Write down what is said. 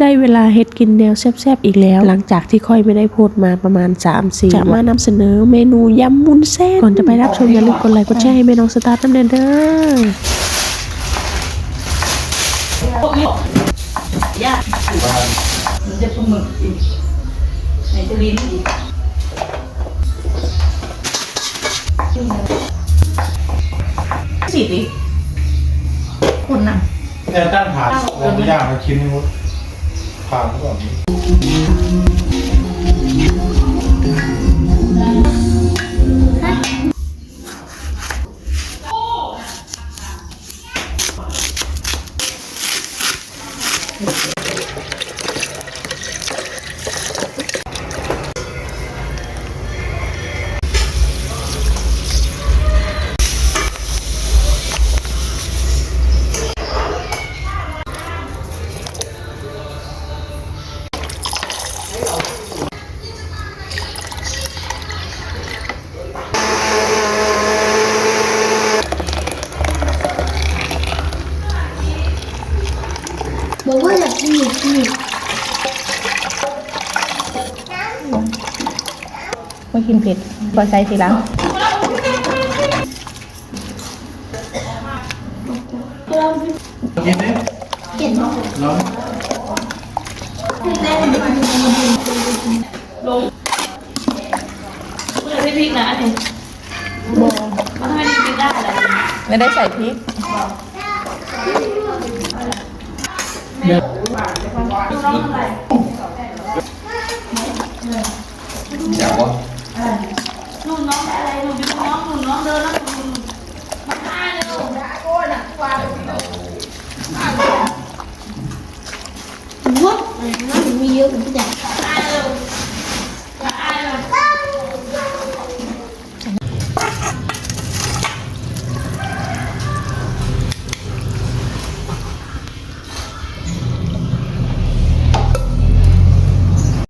ได้เวลาเฮ็ดกินแนวแซ่บๆอีกแล้ว หลังจากที่ค่อยไม่ได้โพสต์มาประมาณ 3-4จะมานำเสนอเมนูยำมุนเส้นก่อนจะไปรับชมอย่าลืมกดไลค์กดแชร์ให้แม่น้องสตาร์ทน้ำเด้อเด้อยากมันจะปลาหมึกอีกไหนจะลิ้นอีกสิดิคนน่ะเนี่ยตั้งฐานแล้วไม่ยากมาคิดนี่ว่าผ่า นหรือเปล่ บอกว่าอยากกินหมูกินไม่กินเผ็ดพอใส่ทีหลังเรากินดิเก็บเนาะลองได้เลยเพื่อไม่พริกนะอันนี้มันทำไมพริกได้ล่ะไม่ได้ใส่พริก อยากวะนุ่นน้